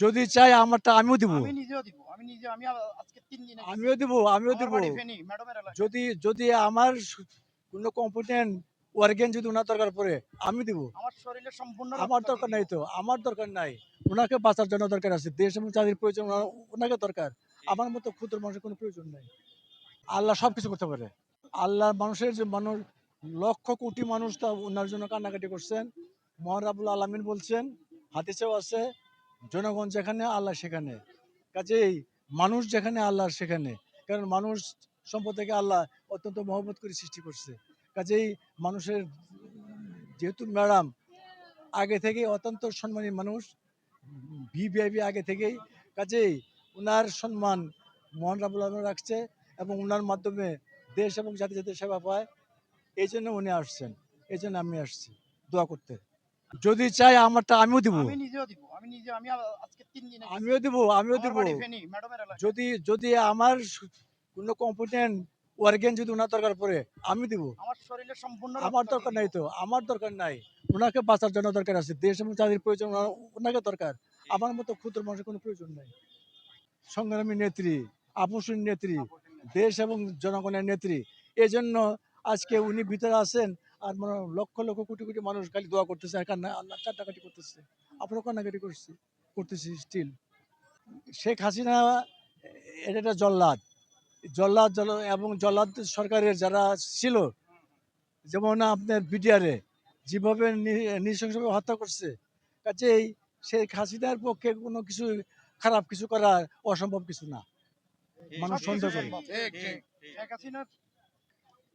যদি চাই আমারটা আমিও দিব। আমি নিজেও দিব। আমি নিজে আমি আজকে তিন দিন আমিও দিব আমিও দিব। যদি যদি আমার কোনো কম্পিটেন্ট অর্গেন যদি ওনার দরকার পড়ে আমি দিব। আমার শরীরে সম্পূর্ণ আমার দরকার নাই তো আমার দরকার নাই। ওনাকে বাঁচার জন্য দরকার আছে। দেশ এবং জাতির প্রয়োজন ওনাকে দরকার। আমার মতো ক্ষুদ্র মানুষের কোনো প্রয়োজন নাই। আল্লাহ সব কিছু করতে পারে। আল্লাহ মানুষের যে মানুষ লক্ষ কোটি মানুষ তা ওনার জন্য কান্নাকাটি করছেন। মহান রাবুল আলমিন বলছেন হাতিসেও আছে জনগণ যেখানে, আল্লাহ সেখানে। কাজেই মানুষ যেখানে আল্লাহ সেখানে। কারণ মানুষ সম্পদ থেকে আল্লাহ অত্যন্ত মহব্বত করে সৃষ্টি করছে। কাজেই মানুষের যেহেতু ম্যাডাম, আগে থেকে অত্যন্ত সম্মানী মানুষ, ভিভিআইপি আগে থেকেই। কাজেই ওনার সম্মান মোহন রাবুল রাখছে এবং ওনার মাধ্যমে দেশ এবং জাতি জাতির সেবা পায়, এই জন্য উনি আসছেন। এই জন্য আমি আসছি, দোয়া করতে। যদি চাই আমারটা আমিও দিব। আমিও দিব আমিও দিব। যদি যদি আমার কোনো কম্পিটেন্ট অর্গেন যদি ওনার দরকার পড়ে আমি দিব। আমার শরীরে সম্পূর্ণ আমার দরকার নাই তো আমার দরকার নাই। ওনাকে বাঁচার জন্য দরকার আছে। দেশ এবং জাতির প্রয়োজন ওনাকে দরকার। আমার মতো ক্ষুদ্র মানুষের কোনো প্রয়োজন নাই। সংগ্রামী নেত্রী আপসীন নেত্রী দেশ এবং জনগণের নেত্রী। এই জন্য আজকে উনি ভিতরে আছেন আর মনে হয় লক্ষ লক্ষ কোটি কোটি মানুষ খালি দোয়া করতেছে আর কান্না আল্লাহ কান্নাকাটি করতেছে। আপনারা কান্নাকাটি করছি করতেছি স্টিল শেখ হাসিনা এটা একটা জল্লাদ। জল্লাদ জল এবং জল্লাদ সরকারের যারা ছিল যেমন আপনার বিডিআরে যেভাবে নৃশংসভাবে হত্যা করছে কাজেই শেখ হাসিনার পক্ষে কোনো কিছু খারাপ কিছু করা অসম্ভব কিছু না। মানুষ সন্দেহ করে। শেখ হাসিনার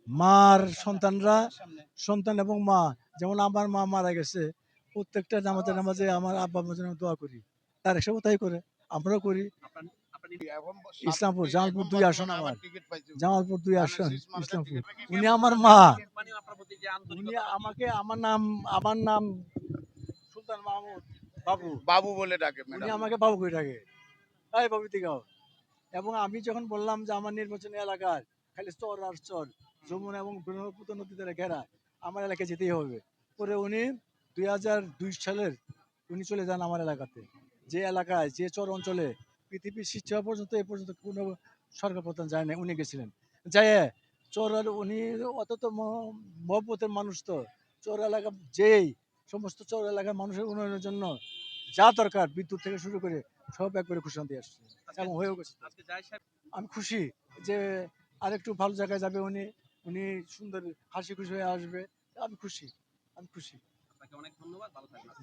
মার সন্তানরা সন্তান এবং মা। যেমন আমার মা মারা গেছে প্রত্যেকটা নামাজে নামাজে আমার আব্বা আম্মার জন্য দোয়া করি। তার সব তাই করে আমরাও করি। ইসলামপুর জামালপুর দুই আসন আমার। জামালপুর দুই আসন ইসলামপুর। উনি আমার মা। উনি আমাকে আমার নাম আমার নাম সুলতান মাহমুদ বাবু। বাবু বলে ডাকে উনি আমাকে বাবু করে ডাকে। এই বাবু দিগাও এবং আমি যখন বললাম যে আমার নির্বাচনী এলাকার খালি চর আর চর যমুনা এবং ব্রহ্মপুত্র নদী দ্বারা ঘেরা আমার এলাকায় যেতেই হবে। পরে উনি দুই হাজার দুই সালের উনি চলে যান আমার এলাকাতে। যে এলাকায় যে চর অঞ্চলে পৃথিবীর সৃষ্টি হওয়া পর্যন্ত এ পর্যন্ত কোনো সরকার প্রধান যায় না উনি গেছিলেন। যায় চর আর উনি অত তো মহব্বতের মানুষ তো। চর এলাকা যেই সমস্ত চর এলাকার মানুষের উন্নয়নের জন্য যা দরকার বিদ্যুৎ থেকে শুরু করে সব একবারে খুশি দিয়ে আসছে। এবং হয়েও গেছে। আমি খুশি যে আরেকটু ভালো জায়গায় যাবে উনি। উনি সুন্দর হাসি খুশি হয়ে আসবে। আমি খুশি আমি খুশি। আপনাকে অনেক ধন্যবাদ ভালো থাকবেন।